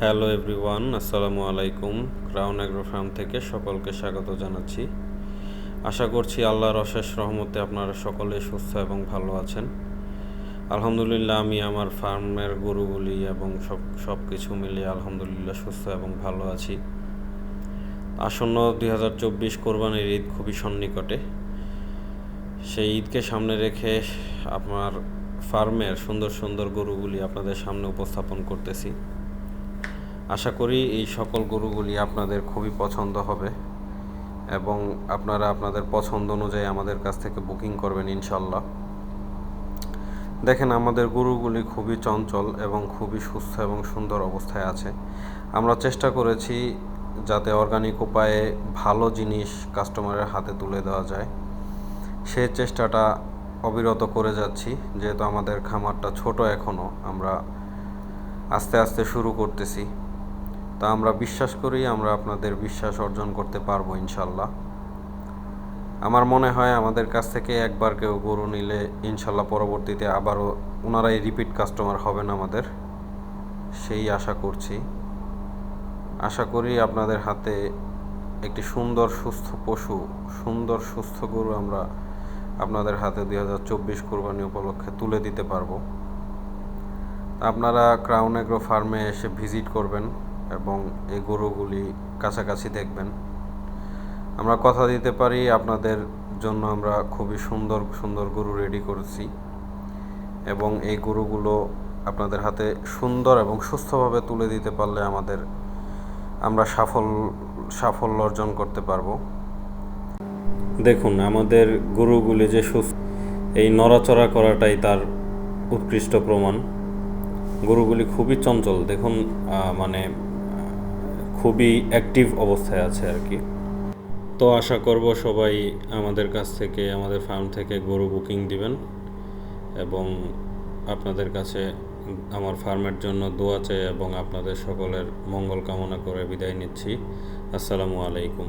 Hello everyone আসসালামু আলাইকুম crown agro farm থেকে সকলকে স্বাগত জানাচ্ছি। আশা করছি আল্লাহর অশেষ রহমতে আপনারা সকলে সুস্থ এবং ভালো আছেন। আলহামদুলিল্লাহ, আমি আমার ফার্মের গরুগুলি এবং সব সব কিছু মিলিয়ে আলহামদুলিল্লাহ সুস্থ এবং ভালো আছি। আসন্ন দুই হাজার চব্বিশ কোরবানির ঈদ খুবই সন্নিকটে। সেই ঈদকে সামনে রেখে আপনার ফার্মের সুন্দর সুন্দর গরুগুলি আপনাদের সামনে উপস্থাপন করতেছি। আশা করি এই সকল গরুগুলি আপনাদের খুবই পছন্দ হবে এবং আপনারা আপনাদের পছন্দ অনুযায়ী আমাদের কাছ থেকে বুকিং করবেন ইনশাল্লাহ। দেখেন, আমাদের গরুগুলি খুবই চঞ্চল এবং খুবই সুস্থ এবং সুন্দর অবস্থায় আছে। আমরা চেষ্টা করেছি যাতে অর্গানিক উপায়ে ভালো জিনিস কাস্টমারের হাতে তুলে দেওয়া যায়। সে চেষ্টাটা অবিরত করে যাচ্ছি, যেহেতু আমাদের খামারটা ছোট এখনও আমরা আস্তে আস্তে শুরু করতেছি। তা আমরা বিশ্বাস করি, আমরা আপনাদের বিশ্বাস অর্জন করতে পারব ইনশাল্লাহ। আমার মনে হয় আমাদের কাছ থেকে একবার কেউ গরু নিলে ইনশাল্লাহ পরবর্তীতে আবারও ওনারাই রিপিট কাস্টমার হবেন আমাদের। সেই আশা করছি। আশা করি আপনাদের হাতে একটি সুন্দর, সুস্থ পশু, সুন্দর, সুস্থ গরু আমরা আপনাদের হাতে দুই হাজার চব্বিশ কোরবানি উপলক্ষে তুলে দিতে পারব। আপনারা ক্রাউন এগ্রো ফার্মে এসে ভিজিট করবেন। এবং এই গরুগুলি কাছাকাছি দেখবেন। আমরা কথা দিতে পারি, আপনাদের জন্য আমরা খুবই সুন্দর সুন্দর গরু রেডি করেছি এবং এই গরুগুলো আপনাদের হাতে সুন্দর এবং সুস্থভাবে তুলে দিতে পারলে আমাদের আমরা সফল, সাফল্য অর্জন করতে পারব। দেখুন, আমাদের গরুগুলি যে সুস্থ, এই নড়াচড়া করাটাই তার উৎকৃষ্ট প্রমাণ। গরুগুলি খুবই চঞ্চল। দেখুন মানে খুবই অ্যাক্টিভ অবস্থায় আছে আর কি। তো আশা করব সবাই আমাদের কাছ থেকে, আমাদের ফার্ম থেকে গরু বুকিং দিবেন এবং আপনাদের কাছে আমার ফার্মের জন্য দোয়া চাই এবং আপনাদের সকলের মঙ্গল কামনা করে বিদায় নিচ্ছি। আসসালামু আলাইকুম।